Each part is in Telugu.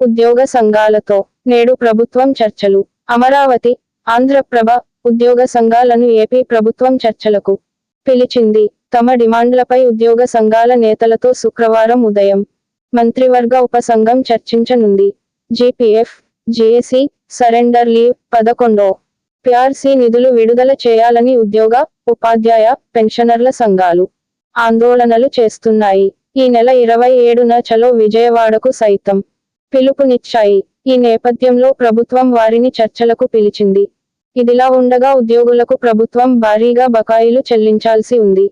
ఉద్యోగ సంఘాలతో నేడు ప్రభుత్వం చర్చలు. అమరావతి ఆంధ్రప్రభ ఉద్యోగ సంఘాలను ఏపీ ప్రభుత్వం చర్చలకు పిలిచింది. తమ డిమాండ్లపై ఉద్యోగ సంఘాల నేతలతో శుక్రవారం ఉదయం మంత్రివర్గ ఉపసంఘం చర్చించనుంది. జీపీఎఫ్ జేఏసీ సరెండర్ లీవ్ పదకొండో పిఆర్సీ నిధులు విడుదల చేయాలని ఉద్యోగ ఉపాధ్యాయ పెన్షనర్ల సంఘాలు ఆందోళనలు చేస్తున్నాయి. ఈ నెల ఇరవై ఏడున చలో విజయవాడకు సైతం పిలుపునిచ్చాయి. ఈ నేపథ్యంలో ప్రభుత్వం వారిని చర్చలకు పిలిచింది. ఇదిలా ఉండగా ఉద్యోగులకు ప్రభుత్వం భారీగా బకాయిలు చెల్లించాల్సి ఉంది.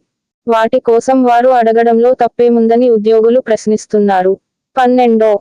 వాటి కోసం వారు అడగడంలో తప్పేముందని ఉద్యోగులు ప్రశ్నిస్తున్నారు. పన్నెండో.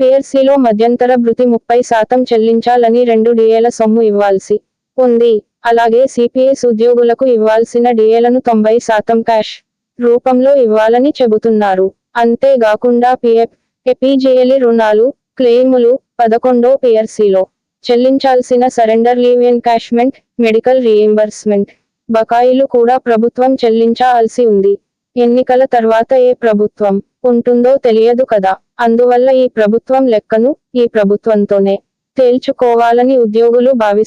పిఎస్సిలో మధ్యంతర భృతి ముప్పై శాతం చెల్లించాలని రెండు డిఏల సొమ్ము ఇవ్వాల్సి ఉంది. అలాగే సిపిఎస్ ఉద్యోగులకు ఇవ్వాల్సిన డిఏలను తొంభై శాతం క్యాష్ రూపంలో ఇవ్వాలని చెబుతున్నారు. అంతేగాకుండా పిఎఫ్ ఎపిజిఎలి రుణాలు క్లెయిములు పదకొండో పిఆర్సీలో. చెల్లించాల్సిన surrender leave encashment medical reimbursement బకాయిలు కూడా ప్రభుత్వం చెల్లించాల్సి ఉంది. ఎన్నికల తర్వాత ఏ ప్రభుత్వం ఉంటుందో తెలియదు కదా. అందువల్ల ఈ ప్రభుత్వం లెక్కను ఈ ప్రభుత్వంతోనే తేల్చుకోవాలని ఉద్యోగులు భావిస్తారు